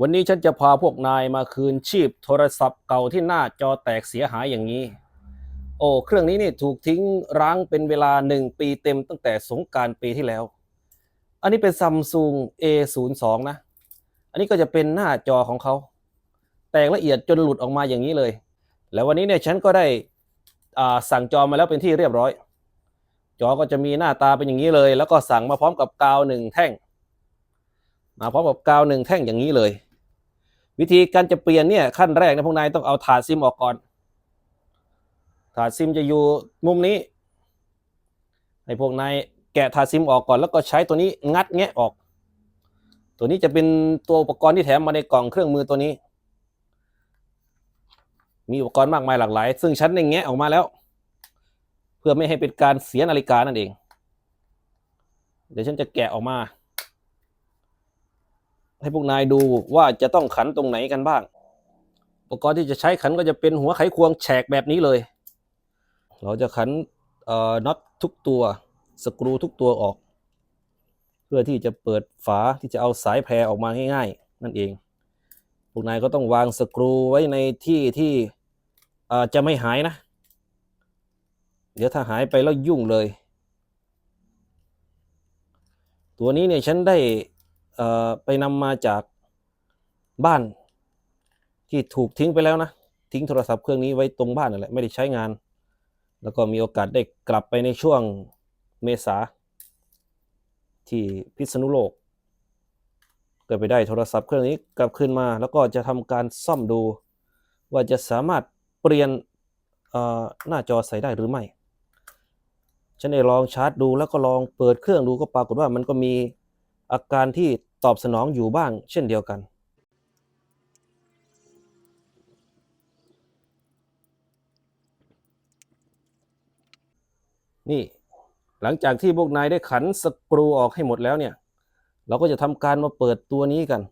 วันนี้ฉันจะพาพวกนายมาคืนชีพโทรศัพท์เก่าที่หน้าจอแตกเสียหายอย่างนี้ โอ้ เครื่องนี้นี่ถูกทิ้งร้างเป็นเวลาหนึ่งปีเต็มตั้งแต่สงการปีที่แล้ว อันนี้เป็นซัมซุง A02 นะ อันนี้ก็จะเป็นหน้าจอของเขา แตกละเอียดจนหลุดออกมาอย่างนี้เลย แล้ววันนี้เนี่ยฉันก็ได้สั่งจอมาแล้วเป็นที่เรียบร้อย จอก็จะมีหน้าตาเป็นอย่างนี้เลย แล้วก็สั่งมาพร้อมกับกาวหนึ่งแท่ง มาพร้อมกับกาวหนึ่งแท่งอย่างนี้เลย วิธีการจะเปลี่ยนเนี่ยขั้นแรกนะพวกนายต้องเอาถาดซิมออกก่อน ถาดซิมจะอยู่มุมนี้ให้พวกนายแกะถาดซิมออกก่อน แล้วก็ใช้ตัวนี้งัดแงะออก ตัวนี้จะเป็นตัวอุปกรณ์ที่แถมมาในกล่องเครื่องมือตัวนี้ มีอุปกรณ์มากมายหลากหลาย ซึ่งฉันได้แงะออกมาแล้ว เพื่อไม่ให้เป็นการเสียนาฬิกานั่นเอง เดี๋ยวฉันจะแกะออกมา ให้พวกนายดูว่าจะต้องขันตรงไหนกันบ้าง อุปกรณ์ที่จะใช้ขันก็จะเป็นหัวไขควงแฉกแบบนี้เลย เราจะขันน็อตทุกตัวสกรูทุกตัวออก เพื่อที่จะเปิดฝาที่จะเอาสายแพรออกมาง่ายๆ นั่นเอง พวกนายก็ต้องวางสกรูไว้ในที่ที่จะไม่หายนะ เดี๋ยวถ้าหายไปแล้วยุ่งเลย ตัวนี้เนี่ยฉันได้ ไปนำมาจากบ้านที่ถูกทิ้งไปแล้วนะ ทิ้งโทรศัพท์เครื่องนี้ไว้ตรงบ้านนั่นแหละไม่ได้ใช้งาน แล้วก็มีโอกาสได้กลับไปในช่วงเมษาที่พิษณุโลกก็ไปได้โทรศัพท์เครื่องนี้กลับคืนมา แล้วก็จะทำการซ่อมดู ว่าจะสามารถเปลี่ยนหน้าจอใส่ได้หรือไม่ ฉันได้ลองชาร์จดูแล้วก็ลองเปิดเครื่องดูก็ปรากฏว่ามันก็มี อาการที่ตอบสนองอยู่บ้างเช่นเดียวกัน นี่หลังจากที่พวกนายได้ขันสกรูออกให้หมดแล้วเนี่ย เราก็จะทำการมาเปิดตัวนี้กัน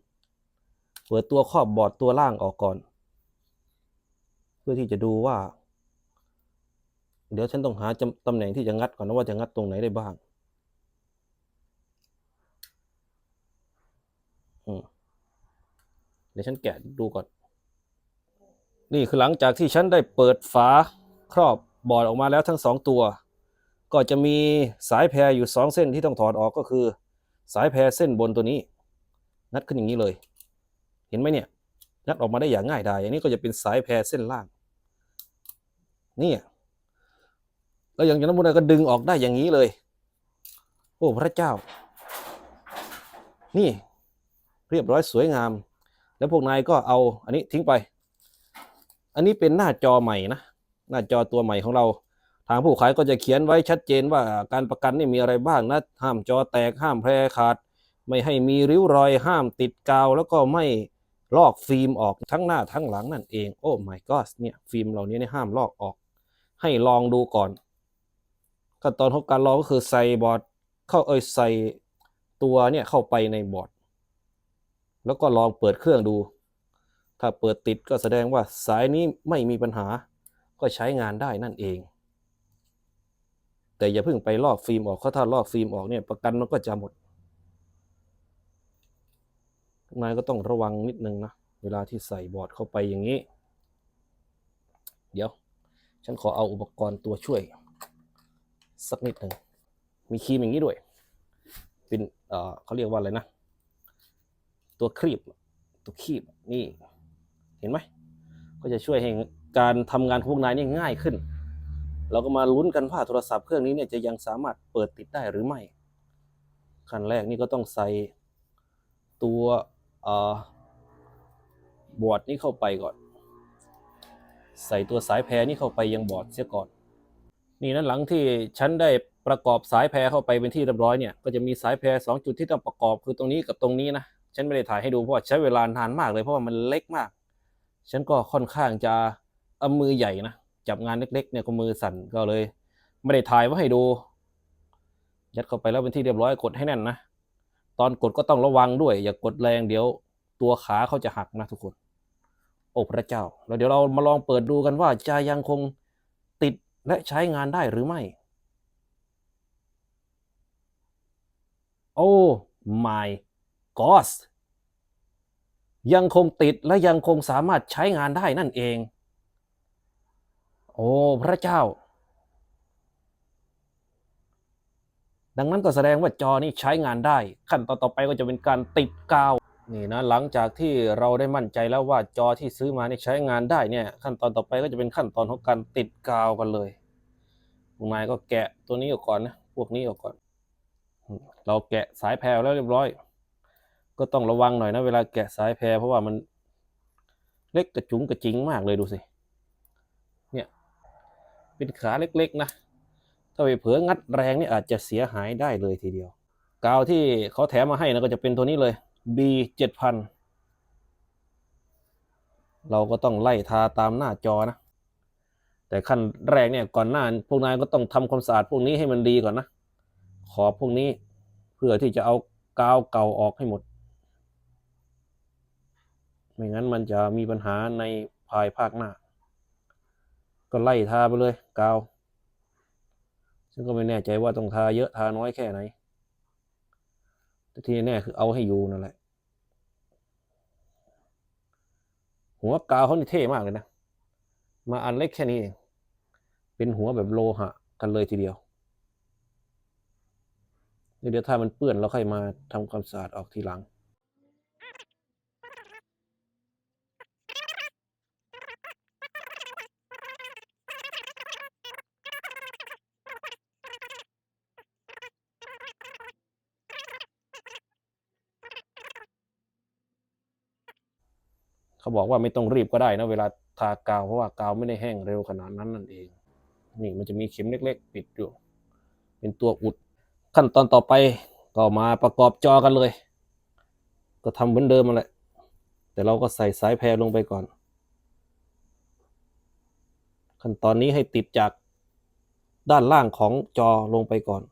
เปิดตัวครอบบอร์ดตัวล่างออกก่อน เพื่อที่จะดูว่า เดี๋ยวฉันต้องหาตำแหน่งที่จะงัดก่อนนะว่าจะงัดตรงไหนได้บ้างอืม เดี๋ยวฉันแกะดูก่อน นี่คือหลังจากที่ฉันได้เปิดฝาครอบบอร์ดออกมาแล้วทั้งสองตัว ก็จะมีสายแพรอยู่สองเส้นที่ต้องถอดออกก็คือ สายแพรเส้นบนตัวนี้งัดขึ้นอย่างนี้เลย เห็นไหมเนี่ยงัดออกมาได้อย่างง่ายดายอันนี้ก็จะเป็นสายแพรเส้นล่าง นี่แล้วอย่างนั้นพวกนาก็ดึงออกได้อย่างนี้เลย โอ้พระเจ้า นี่ เรียบร้อยสวยงาม แล้วพวกนายก็เอาอันนี้ทิ้งไป อันนี้เป็นหน้าจอใหม่นะ หน้าจอตัวใหม่ของเรา ทางผู้ขายก็จะเขียนไว้ชัดเจนว่าการประกันนี่มีอะไรบ้างนะ ห้ามจอแตก ห้ามแพร่ขาด ไม่ให้มีริ้วรอย ห้ามติดกาว แล้วก็ไม่ลอกฟิล์มออกทั้งหน้าทั้งหลังนั่นเอง โอ้ my god เนี่ยฟิล์มเหล่านี้เนี่ยห้ามลอกออก ให้ลองดูก่อนขั้นตอนของการลองก็คือใส่บอร์ดเข้าเอยใส่ตัวเนี่ยเข้าไปในบอร์ด แล้วก็ลองเปิดเครื่องดู ถ้าเปิดติดก็แสดงว่าสายนี้ไม่มีปัญหา ก็ใช้งานได้นั่นเอง แต่อย่าเพิ่งไปลอกฟิล์มออกเพราะถ้าลอกฟิล์มออกเนี่ยประกันมันก็จะหมดนายก็ต้องระวังนิดนึงนะ เวลาที่ใส่บอร์ดเข้าไปอย่างนี้ เดี๋ยว ฉันขอเอาอุปกรณ์ตัวช่วย สักนิดหนึ่ง มีครีมอย่างนี้ด้วย เป็นเอ่อเขาเรียกว่าอะไรนะ ตัวครีบตัวคีบนี่เห็นไหมก็จะช่วยให้การทำงานของพวกนายนี่ง่ายขึ้น เราก็มาลุ้นกันว่าโทรศัพท์เครื่องนี้เนี่ยจะยังสามารถเปิดติดได้หรือไม่ขั้นแรกนี่ก็ต้องใส่ตัวอบอร์ดนี้เข้าไปก่อน ใส่ตัวสายแพรนี่เข้าไปยังบอร์ดเสียก่อน นี่นั้นหลังที่ฉันได้ประกอบสายแพรเข้าไปเป็นที่เรียบร้อยเนี่ยก็จะมีสายแพรสองจุดที่ต้องประกอบคือตรงนี้กับตรงนี้นะ ฉันไม่ได้ถ่ายให้ดูเพราะใช้เวลานานมากเลยเพราะว่ามันเล็กมาก ฉันก็ค่อนข้างจะเอามือใหญ่นะจับงานเล็กๆเนี่ยก็มือสั่นก็เลย ไม่ได้ถ่ายไว้ให้ดู ยัดเข้าไปแล้วเป็นที่เรียบร้อยกดให้แน่นนะตอนกดก็ต้องระวังด้วย อย่ากดแรงเดี๋ยวตัวขาเขาจะหักนะทุกคน โอ้พระเจ้าแล้วเดี๋ยวเรามาลองเปิดดูกันว่าจะยังคงติดและใช้งานได้หรือไม่ โอ้ my god ยังคงติดและยังคงสามารถใช้งานได้นั่นเอง โอ้พระเจ้า ดังนั้นก็แสดงว่าจอนี้ใช้งานได้ ขั้นตอนต่อไปก็จะเป็นการติดกาวนี่นะหลังจากที่เราได้มั่นใจแล้วว่าจอที่ซื้อมานี่ใช้งานได้เนี่ยขั้นตอนต่อไปก็จะเป็นขั้นตอนของการติดกาวกันเลยพวกนายก็แกะตัวนี้ออกก่อนนะพวกนี้ออกก่อน เราแกะสายแพรแล้วเรียบร้อย ก็ต้องระวังหน่อยนะ เวลาแกะสายแพรเพราะว่ามันเล็กกระจุงกระจิงมากเลยดูสิ เนี่ย เป็นขาเล็กๆนะ ถ้าไปเผลองัดแรงนี่อาจจะเสียหายได้เลยทีเดียว กาวที่เขาแถมมาให้นะก็จะเป็นตัวนี้เลย B 7000เราก็ต้องไล่ทาตามหน้าจอนะ แต่ขั้นแรกเนี่ยก่อนหน้า พวกนายก็ต้องทำความสะอาดพวกนี้ให้มันดีก่อนนะ ขอบพวกนี้เพื่อที่จะเอากาวเก่าออกให้หมด ไม่งั้นมันจะมีปัญหาในภายภาคหน้า ก็ไล่ทาไปเลยกาว ซึ่งก็ไม่แน่ใจว่าต้องทาเยอะทาน้อยแค่ไหน แต่ที่แน่คือเอาให้อยู่นั่นแหละหัวกาวเขานี่เท่มากเลยนะ มาอันเล็กแค่นี้เอง เป็นหัวแบบโลหะกันเลยทีเดียว เดี๋ยวถ้ามันเปื้อนเราค่อยมาทำความสะอาดออกทีหลัง เขาบอกว่าไม่ต้องรีบก็ได้นะเวลาทากาวเพราะว่ากาวไม่ได้แห้งเร็วขนาดนั้นนั่นเอง นี่มันจะมีเข็มเล็ก ๆ ปิดอยู่ เป็นตัวอุด ขั้นตอนต่อไปก็มาประกอบจอกันเลย ก็ทำเหมือนเดิมมาแหละแต่เราก็ใส่สายแพรลงไปก่อน ขั้นตอนนี้ให้ติดจากด้านล่างของจอลงไปก่อน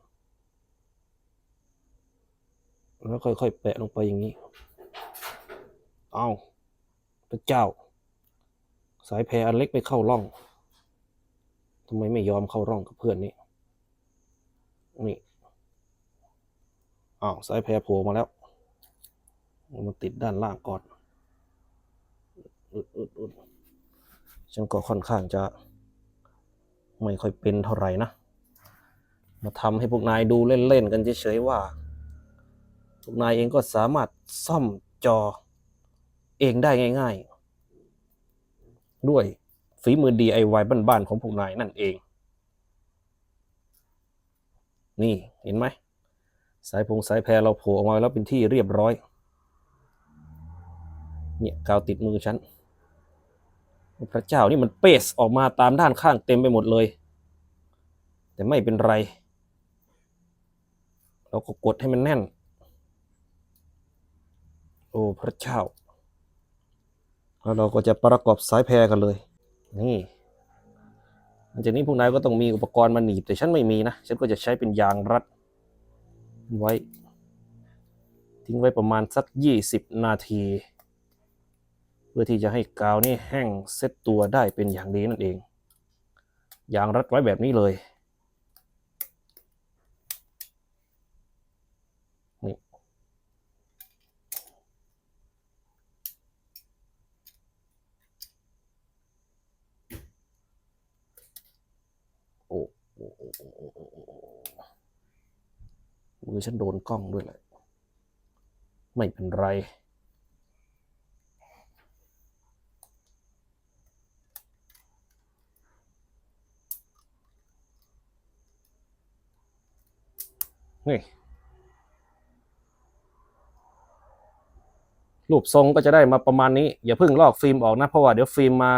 แล้วค่อยๆแปะลงไปอย่างนี้ เอา พระเจ้า สายแพรอันเล็กไม่เข้าร่องทำไมไม่ยอมเข้าร่องกับเพื่อนนี่นี่อ้าวสายแพรโผล่มาแล้ว มันติดด้านล่างก่อนอุดอุดอุดฉันก็ค่อนข้างจะ ไม่ค่อยเป็นเท่าไหร่นะ มาทำให้พวกนายดูเล่นๆกันเฉยๆว่า พวกนายเองก็สามารถซ่อมจอ เองได้ง่าย ๆ ด้วยฝีมือ DIY บ้านๆของพวกนายนั่นเอง นี่เห็นไหม สายพงสายแพรเราโผล่ออกมาแล้วเป็นที่เรียบร้อย เนี่ยกาวติดมือฉัน พระเจ้านี่มันเปสออกมาตามด้านข้างเต็มไปหมดเลย แต่ไม่เป็นไร เราก็กดให้มันแน่น โอ้ พระเจ้า แล้วเราก็จะประกอบสายแพรกันเลย นี่หลังจากนี้พวกนายก็ต้องมีอุปกรณ์มาหนีบแต่ฉันไม่มีนะ ฉันก็จะใช้เป็นยางรัดไว้ ทิ้งไว้ประมาณสักยี่สิบนาที เพื่อที่จะให้กาวนี่แห้งเซ็ตตัวได้เป็นอย่างดีนั่นเอง ยางรัดไว้แบบนี้เลย นี่ โอ้โอ้โอ้โอ้โอ้โอ้โอ้ มือฉันโดนกล้องด้วยแหละ ไม่เป็นไร นี่รูปทรงก็จะได้มาประมาณนี้ อย่าเพิ่งลอกฟิล์มออกนะ เพราะว่าเดี๋ยวฟิล์มมา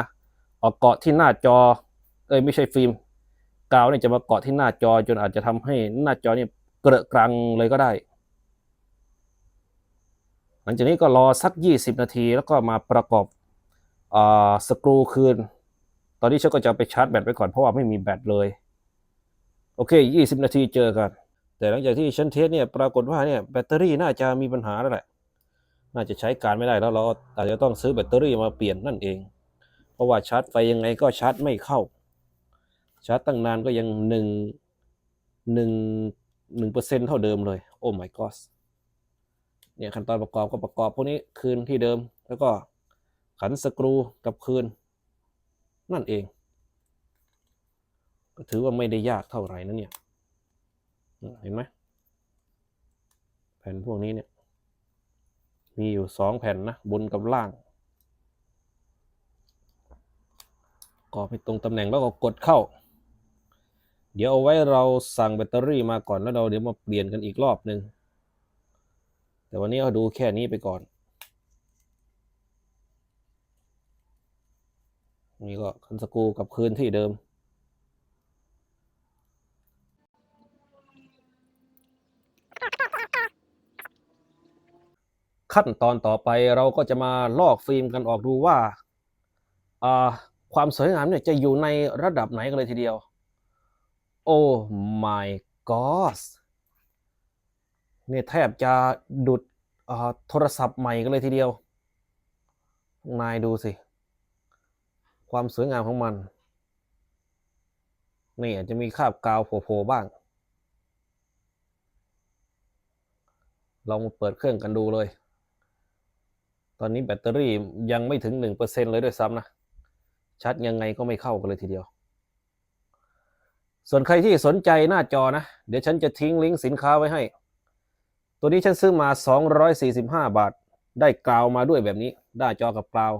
ออกเกาะที่หน้าจอ เอ้ยไม่ใช่ฟิล์ม กาวเนี่ยจะมาเกาะที่หน้าจอจนอาจจะทำให้หน้าจอเนี่ยเกระกรังเลยก็ได้ หลังจากนี้ก็รอสัก 20 นาที แล้วก็มาประกอบอสกรูคืน ตอนนี้ฉันก็จะไปชาร์จแบตไว้ก่อนเพราะว่าไม่มีแบตเลย โอเค 20 นาทีเจอกัน แต่หลังจากที่ฉันเทสเนี่ยปรากฏว่าเนี่ยแบตเตอรี่น่าจะมีปัญหาแล้วแหละ น่าจะใช้การไม่ได้แล้วเราอาจจะต้องซื้อแบตเตอรี่มาเปลี่ยนนั่นเอง เพราะว่าชาร์จไฟยังไงก็ชาร์จไม่เข้า ชาร์จตั้งนานก็ยังหนึ่งหนึ่งหนึ่งเปอร์เซ็นเท่าเดิมเลย โอ้ my god เนี่ยขั้นตอนประกอบก็ประกอบพวกนี้คืนที่เดิม แล้วก็ขันสกรูกับคืน นั่นเอง ก็ถือว่าไม่ได้ยากเท่าไหร่นะเนี่ยเห็นไหมแผ่นพวกนี้เนี่ย มีอยู่สองแผ่นนะ บนกับล่างกรอบให้ตรงตำแหน่งแล้วก็กดเข้า เดี๋ยวเอาไว้เราสั่งแบตเตอรี่มาก่อนแล้วเราเดี๋ยวมาเปลี่ยนกันอีกรอบหนึ่งแต่วันนี้เราดูแค่นี้ไปก่อน นี่ก็คันสกูกับคืนที่เดิม ขั้นตอนต่อไปเราก็จะมาลอกฟิล์มกันออกดูว่า ความสวยงามเนี่ยจะอยู่ในระดับไหนกันเลยทีเดียว โอ้ my god เนี่ยแทบจะดุดอ่าโทรศัพท์ใหม่กันเลยทีเดียว นายดูสิ ความสวยงามของมัน นี่อาจจะมีคราบกาวโผล่บ้าง ลองเปิดเครื่องกันดูเลย ตอนนี้แบตเตอรี่ยังไม่ถึง 1%เลยด้วยซ้ำนะชัดยังไงก็ไม่เข้ากันเลยทีเดียว ส่วนใครที่สนใจหน้าจอนะ เดี๋ยวฉันจะทิ้งลิงก์สินค้าไว้ให้ ตัวนี้ฉันซื้อมา 245 บาท ได้กราวมาด้วยแบบนี้หน้าจอกับกราว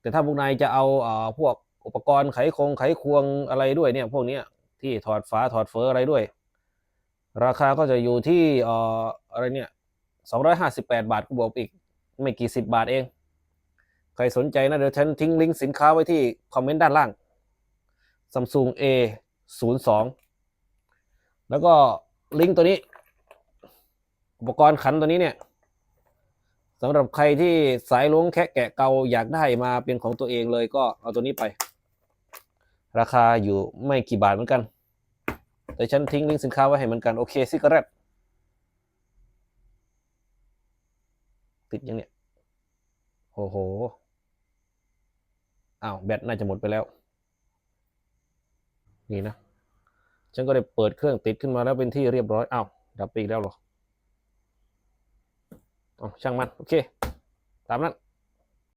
แต่ถ้าพวกนายจะเอาเอ่อพวกอุปกรณ์ไขคงไขควงอะไรด้วยเนี่ย พวกเนี้ยที่ถอดฝาถอดเฟออะไรด้วย ราคาก็จะอยู่ที่เอ่ออะไรเนี่ย 258 บาทก็บวกอีก ไม่กี่สิบบาทเอง ใครสนใจนะเดี๋ยวฉันทิ้งลิงก์สินค้าไว้ที่คอมเมนต์ด้านล่าง Samsung A 0 2 แล้วก็ลิงก์ตัวนี้ อุปกรณ์ขันตัวนี้เนี่ยสำหรับใครที่สายล้วงแคะแกะเกาอยากได้มาเป็นของตัวเองเลยก็เอาตัวนี้ไป ราคาอยู่ไม่กี่บาทเหมือนกัน แต่ฉันทิ้งลิงก์สินค้าไว้ให้เหมือนกัน โอเคซิกเรตติดยังเนี่ยโอ้โหอ้าวแบตน่าจะหมดไปแล้ว นี่นะ ฉันก็ได้เปิดเครื่องติดขึ้นมาแล้วเป็นที่เรียบร้อยอ้าวดับไปอีกแล้วหรออ๋อช่างมัน โอเค ตามนั้น